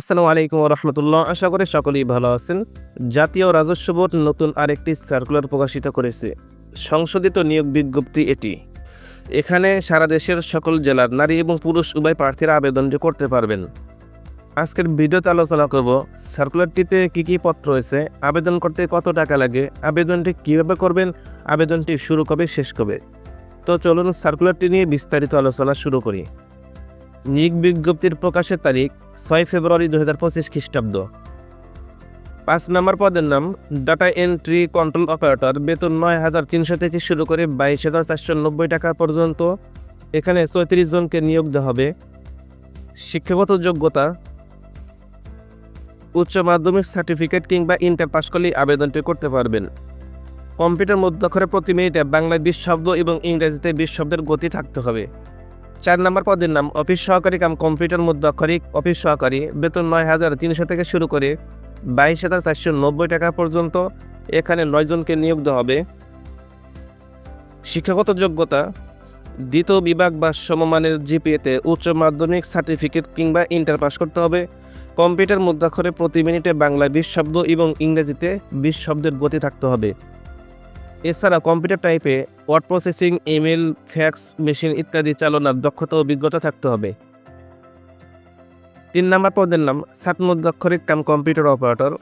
আসসালামু আলাইকুম রহমতুল্লাহ। আশা করি সকলেই ভালো আছেন। জাতীয় রাজস্ব বোর্ড নতুন আরেকটি সার্কুলার প্রকাশিত করেছে। সংশোধিত নিয়োগ বিজ্ঞপ্তি এটি। এখানে সারা দেশের সকল জেলার নারী এবং পুরুষ উভয় প্রার্থীরা আবেদনটি করতে পারবেন। আজকের ভিডিওতে আলোচনা করব সার্কুলারটিতে কি কি পত্র রয়েছে, আবেদন করতে কত টাকা লাগে, আবেদনটি কীভাবে করবেন, আবেদনটি শুরু কবে, শেষ কবে? তো চলুন সার্কুলারটি নিয়ে বিস্তারিত আলোচনা শুরু করি। নিয়োগ বিজ্ঞপ্তির প্রকাশের তারিখ ছয় ফেব্রুয়ারি দু হাজার পঁচিশ খ্রিস্টাব্দ। পাঁচ নম্বর পদের নাম ডাটা এন্ট্রি কন্ট্রোল অপারেটর বেতন নয় হাজার তিনশো থেকে শুরু করে বাইশ হাজার চারশো নব্বই টাকা পর্যন্ত। এখানে চৌত্রিশ জনকে নিয়োগ দেওয়া হবে। শিক্ষাগত যোগ্যতা, উচ্চ মাধ্যমিক সার্টিফিকেট কিংবা ইন্টার পাস করলেই আবেদনটি করতে পারবেন। কম্পিউটার মধ্যক্ষরে প্রতি মিনিটে বাংলায় বিশ শব্দ এবং ইংরেজিতে বিশ শব্দের গতি থাকতে হবে। চার নম্বর পদের নাম, অফিস সহকারী কাম কম্পিউটার মধ্যে অক্ষরিক অফিস সহকারী, বেতন নয় হাজার তিনশো থেকে শুরু করে বাইশ হাজার চারশো নব্বই টাকা পর্যন্ত এখানে নয় জনকে নিয়োগ দেওয়া হবে। শিক্ষাগত যোগ্যতা, দ্বিতীয় বিভাগ বা সমমানের জিপিএতে উচ্চ মাধ্যমিক সার্টিফিকেট কিংবা ইন্টার পাস করতে হবে। কম্পিউটার মুদ্রাক্ষরে প্রতি মিনিটে বাংলায় বিশ শব্দ এবং ইংরেজিতে বিশ শব্দের গতি থাকতে হবে। এছাড়া কম্পিউটার টাইপে word processing, email, fax, machine ইত্যাদি চালনার দক্ষতা অভিজ্ঞতা থাকতে হবে। তিন নম্বর পদের নাম সাতমুদ্রাক্ষরিক কাম কম্পিউটার অপারেটর।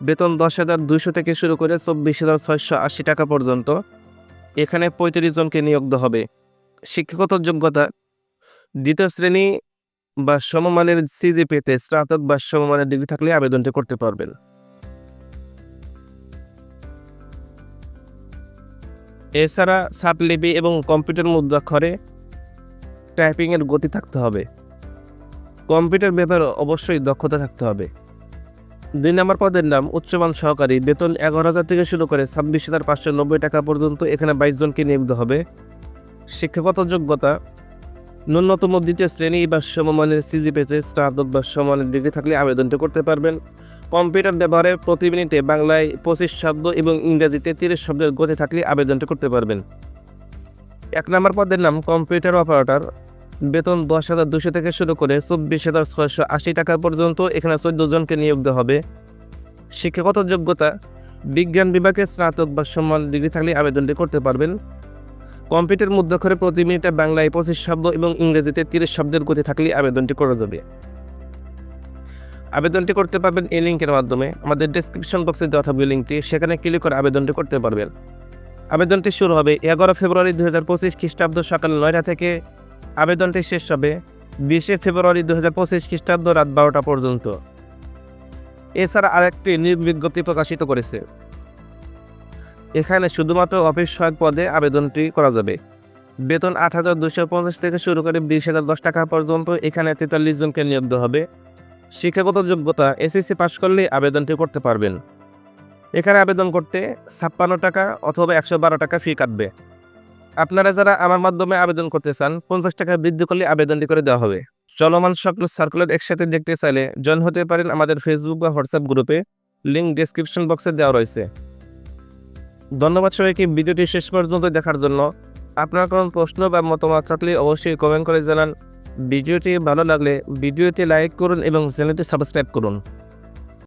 বেতন দশ হাজার দুইশো থেকে শুরু করে চব্বিশ হাজার ছয়শো আশি টাকা পর্যন্ত। এখানে পঁয়ত্রিশ জনকে নিয়োগ হবে। শিক্ষাগত যোগ্যতা, দ্বিতীয় শ্রেণি বা সমমানের সিজিপিতে স্নাতক বা সমমানের ডিগ্রি থাকলে আবেদনটি করতে পারবেন। এছাড়া সাপলিপি এবং কম্পিউটার মুদ্রাক্ষরে টাইপিংয়ের গতি থাকতে হবে। কম্পিউটার ব্যাপারে অবশ্যই দক্ষতা থাকতে হবে। দুই নম্বর পদের নাম, উচ্চমান সহকারী। বেতন এগারো হাজার থেকে শুরু করে ছাব্বিশ হাজার পাঁচশো নব্বই টাকা পর্যন্ত এখানে বাইশ জনকে নিয়োগ হবে। শিক্ষাগত যোগ্যতা, ন্যূনতম দ্বিতীয় শ্রেণি বা সমমানের সিজি সিজিপিতে স্নাতক বা সমানের ডিগ্রি থাকলে আবেদনটি করতে পারবেন। কম্পিউটার ব্যবহারে প্রতি মিনিটে বাংলায় পঁচিশ শব্দ এবং ইংরেজিতে তিরিশ শব্দের গতি থাকলে আবেদনটি করতে পারবেন। এক নম্বর পদের নাম কম্পিউটার অপারেটর। বেতন দশ হাজার দুশো থেকে শুরু করে চব্বিশ হাজার ছয়শো আশি টাকা পর্যন্ত এখানে চোদ্দ জনকে নিয়োগ দেওয়া হবে। শিক্ষাগত যোগ্যতা, বিজ্ঞান বিভাগে স্নাতক বা সম্মান ডিগ্রি থাকলে আবেদনটি করতে পারবেন। কম্পিউটার মুদ্রাক্ষরে প্রতি মিনিটে বাংলায় পঁচিশ শব্দ এবং ইংরেজিতে তিরিশ শব্দের গতি থাকলে আবেদনটি করা যাবে। আবেদনটি করতে পারবেন এই লিঙ্কের মাধ্যমে। আমাদের ডেসক্রিপশন বক্সে দেওয়া থাকবে লিঙ্কটি সেখানে ক্লিক করে আবেদনটি করতে পারবেন। আবেদনটি শুরু হবে এগারো ফেব্রুয়ারি দু হাজার পঁচিশ খ্রিস্টাব্দ সকাল নয়টা থেকে। আবেদনটি শেষ হবে বিশে ফেব্রুয়ারি দু হাজার পঁচিশ খ্রিস্টাব্দ রাত বারোটা পর্যন্ত। এছাড়া আরেকটি বিজ্ঞপ্তি প্রকাশিত করেছে। এখানে শুধুমাত্র অফিস সহায়ক পদে আবেদনটি করা যাবে। বেতন আট হাজার দুশো পঞ্চাশ থেকে শুরু করে বিশ হাজার দশ টাকা পর্যন্ত এখানে তেতাল্লিশ জনকে নিয়োগ হবে। শিক্ষাগত যোগ্যতা এসএসসি পাশ করলে আবেদনটি করতে পারবেন। এখানে আবেদন করতে ছাপ্পান্ন টাকা অথবা একশো বারো টাকা ফি কাটবে। আপনারা যারা আমার মাধ্যমে আবেদন করতে চান, পঞ্চাশ টাকা বৃদ্ধি করলে আবেদনটি করে দেওয়া হবে। চলমান সকল সার্কুলার একসাথে দেখতে চাইলে জয়েন হতে পারেন আমাদের ফেসবুক বা হোয়াটসঅ্যাপ গ্রুপে লিঙ্ক ডেসক্রিপশন বক্সে দেওয়া রয়েছে। ধন্যবাদ সবাইকে, ভিডিওটি শেষ পর্যন্ত দেখার জন্য। আপনার কোনো প্রশ্ন বা মতামত থাকলে অবশ্যই কমেন্ট করে জানান। ভিডিওটি ভালো লাগলে ভিডিওতে লাইক করুন এবং চ্যানেলটি সাবস্ক্রাইব করুন।